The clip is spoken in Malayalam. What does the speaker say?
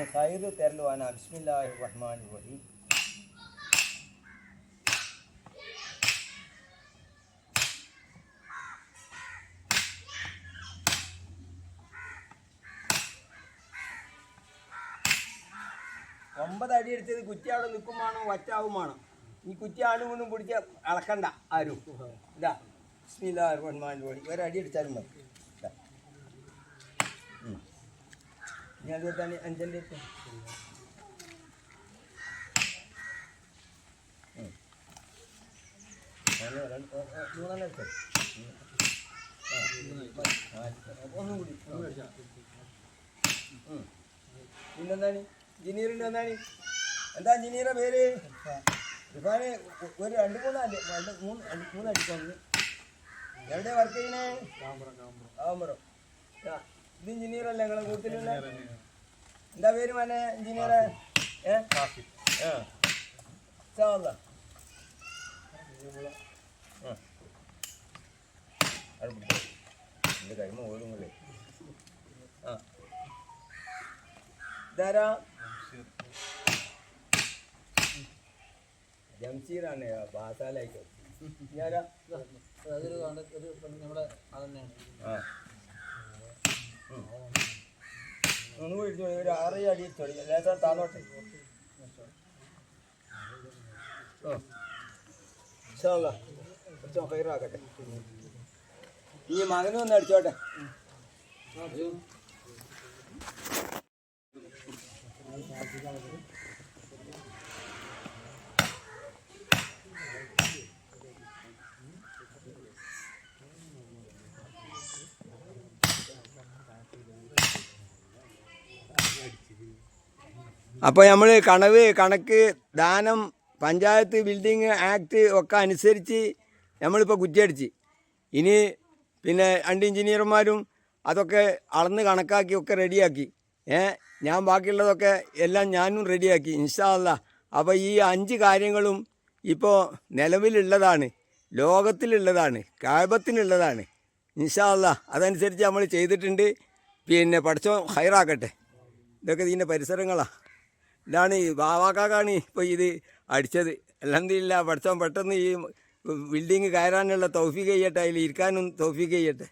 ഇനി കയറ് തെരലുവാന ബിസ്മില്ലാഹി റഹ്മാൻ റഹീം. ഒമ്പത് അടി എടുത്തത് കുറ്റി അവിടെ നിൽക്കും വറ്റാവുമാണോ ഈ കുറ്റി ആണും കൊണ്ടും പിടിച്ച് അളക്കണ്ട ആരും. ഇതാ ബിസ്മില്ലാഹി റഹ്മാൻ റഹീം. ഒരടി അടിച്ചാലും മതി ഇതാ. ഉം. തന്നെ അഞ്ചന്റെ ഓ, മൂന്നെണ്ണം എടുത്തോ. ഒന്നും കൂടി. പിന്നെന്താണ് ജിനീറിന്റെ എന്താണ് എന്താ ജിനീറെ പേര് ഇർഫാന് ഒ- ഒരു രണ്ട് മൂന്നാൽ രണ്ട് മൂന്ന് മൂന്ന് അടിക്കുന്നു എവിടെ വർക്ക് ചെയ്യണേ ആവുമ്പറോ ആ. ഇത് എഞ്ചിനീയർ അല്ലേ നിങ്ങളെ കൂട്ടത്തിലുള്ള എന്താ പേര് മനെ? എഞ്ചിനീയറെ ഏ? ആ ഇൻഷാ ആ അത് പിടിച്ചോ. എന്റെ കൈമ ഓടുങ്ങളേ ആ ഇതാരാ ജംഷീറാണ് ബാസാലായിക്കോ ഞാനാ അതൊരു നമ്മുടെ അതന്നെയാണ്. ആ. ഒന്ന് ഒരു ആറ് അടി തൊടി. ലേശം താന്നോട്ടെ ആ ഇൻഷാല്ലാ കുറച്ച് ഹൈറാക്കട്ടെ ഈ മകനും ഒന്ന് അടിച്ചോട്ടെ. അപ്പോൾ നമ്മൾ കണവ് കണക്ക് ദാനം പഞ്ചായത്ത് ബിൽഡിംഗ് ആക്ട് ഒക്കെ അനുസരിച്ച് നമ്മളിപ്പോൾ കുറ്റിയടിച്ച്. ഇനി പിന്നെ രണ്ട് എഞ്ചിനീയർമാരും അതൊക്കെ അളന്ന് കണക്കാക്കി ഒക്കെ റെഡിയാക്കി. ഏ ഞാൻ ബാക്കിയുള്ളതൊക്കെ എല്ലാം ഞാനും റെഡിയാക്കി ഇൻഷാല്ല അപ്പോൾ ഈ അഞ്ച് കാര്യങ്ങളും ഇപ്പോൾ നിലവിലുള്ളതാണ് ലോകത്തിലുള്ളതാണ് കായബത്തിനുള്ളതാണ് ഇൻഷാല്ല അതനുസരിച്ച് നമ്മൾ ചെയ്തിട്ടുണ്ട്. പിന്നെ പഠിച്ചോ ഹൈറാക്കട്ടെ. ഇതൊക്കെ ഇതിന്റെ പരിസരങ്ങളാണ് ഇതാണ് ഈ വാവാക്കാക്കാണ് ഇപ്പോൾ ഇത് അടിച്ചത്. അലഹമില്ല പഠിച്ചോൻ പെട്ടെന്ന് ഈ ബിൽഡിങ് കയറാനുള്ള തൗഫീക്ക് ചെയ്യട്ടെ അതിൽ ഇരിക്കാനും തൗഫീക്ക് ചെയ്യട്ടെ.